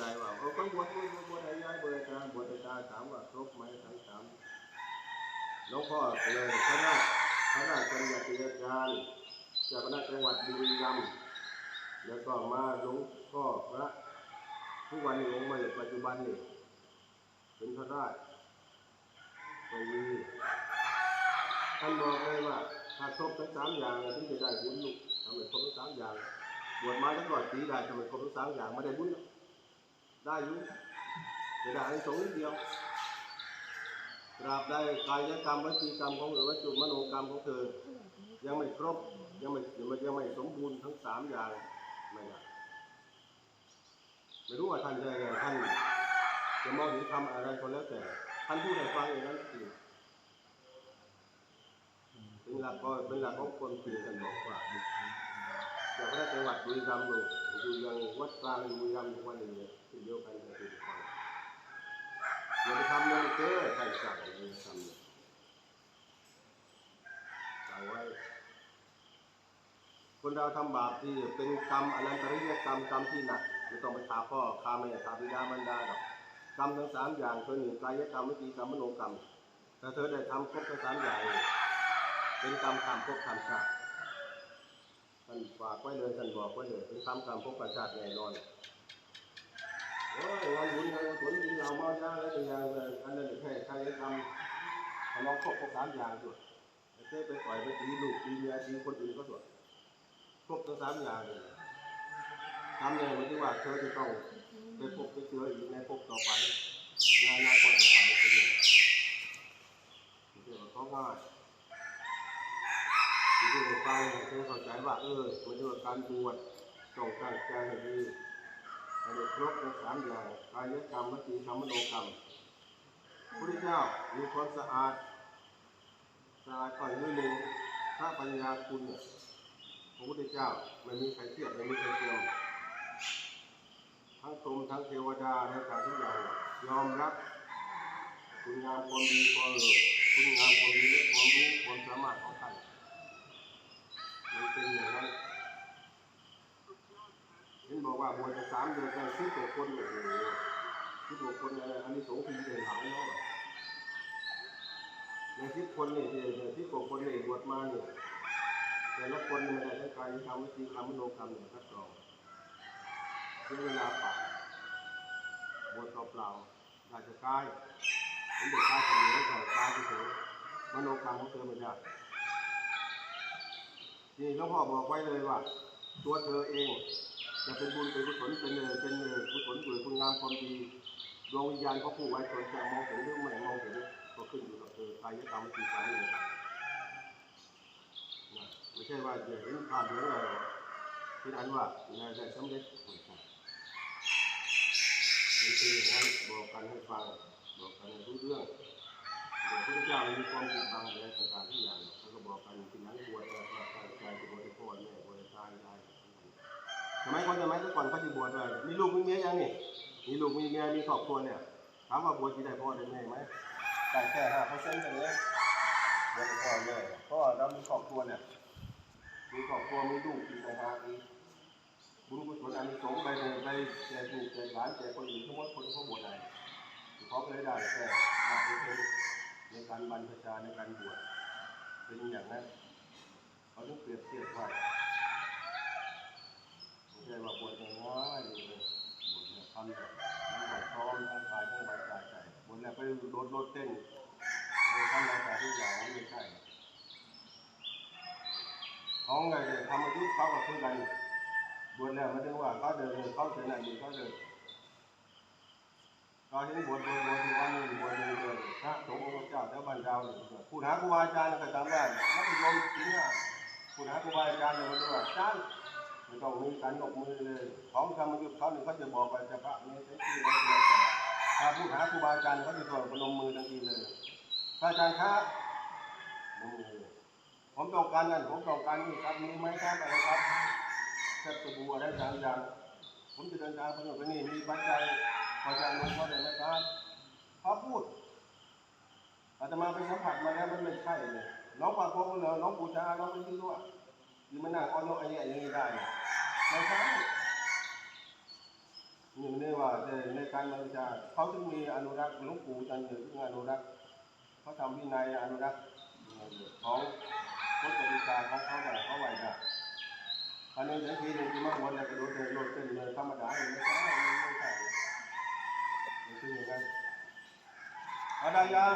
ใจว่าเออคนบวชบวชบวชอะไรย้ายบวชอาจารบวชอาจารย์ถามว่าครบไหมทั้งสามหลวงพ่อเลยพระราชพระราชบัญญัติอาจารย์จากคณะจังหวัดบุรีรัมย์แล้วก็มาหลวงพ่อพระทุกวันนี้หลวงมาปัจจุบันนี่เป็นพระราชตรงนี้ท่านบอกเลยว่าถ้าครบทั้งสามอย่างถึงจะได้บุญลูกทำให้ครบทั้งสามอย่างบวชมาตั้งร้อยปีได้ทำไมครบทั้งสามอย่างไม่ได้บุญหรอก ได้อยู่แต่ได้สงนิดเดียวตราบใดกายกรรมวจีกรรมของเธอวจุมโนกรรมของเธอยังไม่ครบยังไม่ยังไม่สมบูรณ์ทั้งสามอย่างไม่ได้ไม่รู้ว่าท่านจะท่านจะมองเห็นทำอะไรก็แล้วแต่ ท่านพูดให้ฟังอย่างนั้นจริงเป็นหลักก็เป็นหลักของคนจริงท่านบอกว่าจากพระจังหวัดบุรีรัมย์อยู่อยู่ยังวัดกลางบุรีรัมย์ทุกวันนี้ที่เดียวกันกับที่ฟังอย่าไปทำเลยเก้อใส่สั่งเลยทำเลยสั่งไว้ คนเราทำบาปที่เป็นกรรมอนันตริยกรรมกรรมที่หนักไม่ต้องไปฆ่าพ่อฆ่าแม่ฆ่าบิดามารดาหรอกกรรมทั้งสามอย่างคือหนึ่งกายกรรมวิจีกรรมมโนกรรมถ้าเธอได้ทำครบทั้งสามอย่างเป็นกรรมทำครบทำชาติท่านฝากไว้เลยท่านบอกไว้เลยเป็นคำคำพบประชาติแน่นอนโอ้ยงานบุญงานกุศลกินเหล้าเมายาอะไรอย่างเงี้ยอันนั้นแค่ใครทำทำลองครบครบสามอย่างด้วยไม่ใช่ไปปล่อยไปตีลูกตีเมียตีคนอื่นก็ส่วน รบทั้งสามอย่างเลยทำเนี่ยมันที่ว่าเธอจะต้องไปพบไปเจออีกในพบต่อไปงานอนาคตต่อไปเป็นอย่างนี้ไม่ใช่ว่าเขาง่ายที่ได้ฟังเพื่อเข้าใจว่าเออมันเรียกว่าการบวชต้องตั้งใจให้ดีให้ครบทั้งสามอย่างกายกรรมวจีกรรมมโนกรรมพระพุทธเจ้ามีความสะอาดสะอาดก่อนนิดหนึ่งถ้าปัญญาคุณเนี่ย ระพุทธเจ้าไม่มีใครเทียบไม่มีใครเทียมทั้งพรมทั้งเทวดาในการทุกอย่างยอมรับคุณงามความดีความเออคุณงามความดีและความรู้ความสามารถของท่านมันเป็นอย่างนั้นเห็นบอกว่าบวชสามเดือนกันสิบกว่าคนโอ้โหสิบกว่าคนอะไรอันนี้สงฆ์คือเดินหลายเนาะในสิบคนเนี่ที่สิบกว่าคนเนี่ยบวชมาเนี่ย แต่ละคนนี่ไม่ได้ทั้งกายทำวิธีทำมโนกรรมเนี่ยคัดกรองใช้เวลาป่าบวชเปล่าๆอาจจะกายผมเด็กกายคนเดียวแต่กายเฉยมโนกรรมของเธอไม่ได้นี่หลวงพ่อบอกไว้เลยว่า ตัวเธอเองจะเป็นบุญเป็นกุศลเป็นเออเป็นเออกุศลหรือคุณงามความดีดวงวิญญาณเขาผู้ไว้ตนจะมองเห็นหรือไม่มองเห็นก็ขึ้นอยู่กับเธอกายกรรมวิธีการ ไม่ใช่ว่าเดี๋ยวเห็นผ่านเดี๋ยวเลยที่นั้นว่าได้ได้สำเร็จไม่ใช่มันคืออย่างนั้นบอกกันให้ฟังบอกกันให้รู้เรื่องเดี๋ยวพระเจ้ามีความผิดบังอะไรต่างๆทุกอย่างเขาก็บอกกันทีหลังบวชว่าตั้งใจจะบวชพ่อแม่บวชให้ตายายสมัยก่อนสมัยก่อนเขาจะบวชเลยมีลูกมีเมียยังนี่มีลูกมีเมียมีครอบครัวเนี่ยถามว่าบวชที่ได้พ่อได้แม่ไหมได้แค่ห้าเปอร์เซ็นต์เท่านี้บวชพ่อแม่เพราะว่าเรามีครอบครัวเนี่ย มีครอบครัวมีลูกมีต่หากอีกบุญกุศลอันสงไปเลยไปแจกลูกแจกหลานแจกคนอื่นทั้งหมดคนเขาบวชได้เขาก็เลยได้แค่ห้าเป็นในการบรรพชาในการบวชเป็นอย่างนั้นเขาต้องเปรียบเทียบไว้ไม่ใช่ว่าบวชง่ายๆเลยบวชเนี่ยทำแบบทั้งพร้อมทั้งกายทั้งใบกายใจบวชเนี่ยไปโดดโลดเต้นทำอะไรแต่ทุกอย่างไม่ใช่ ของไงเนี่ยทำอายุเขากับเพื่อนกันบวชแล้วไม่ได้ว่าเขาเดินเขาเดินไหนดีเขาเดินก็เห็นบวชบวชบวชที่วันนี้บวชเดินเดินพระสงฆ์องค์เจ้าเจ้าบ้านเราเนี่ยผู้หาครูบาอาจารย์ก็จำได้มัธยมจริงอะผู้หาครูบาอาจารย์เนี่ยมันว่าอาจารย์ไม่ต้องมีการยกมือเลยของทำอายุเขาเนี่ยเขาจะบอกไปจะพระเนี่ยใช้ชื่ออะไรก็แล้วแต่ถ้าผู้หาครูบาอาจารย์เขาจะตรวจพนมมือทันทีเลยพระอาจารย์ครับมือ ผมต้องการนั่นผมต้องการนี่ครับมีไหมครับอะไรครับแค่ตัวบัวได้สามอย่างผมจะเดินทางไปโน่นไปนี่มีปัจจัยพอจะอนุเคราะได้ไหมครับเขาพูดอาตมาไปสัมผัสมาแล้วมันไม่ใช่เลยน้องปากพงเหรอน้องปูชาน้องไม่รู้ว่าที่มันนั่งอ้อนน้องไอ้เนี่ยอย่างนี้ได้ไม่ใช่นี่นี่ว่าแต่ในการบริจาคเขาถึงมีอนุรักษ์หลวงปู่จันทร์ถึงอนุรักษ์เขาทำวินัยอนุรักษ์ ของกฎกติกาของเขาได้เขาไหวแบบอันนี้อย่างทีหนึ่งที่มาวันแล้วกระโดดเดินโลดเต้นเลยธรรมดาเลยไม่ใช่ไม่ใช่ไม่ใช่อย่างนั้นเอาได้ยัง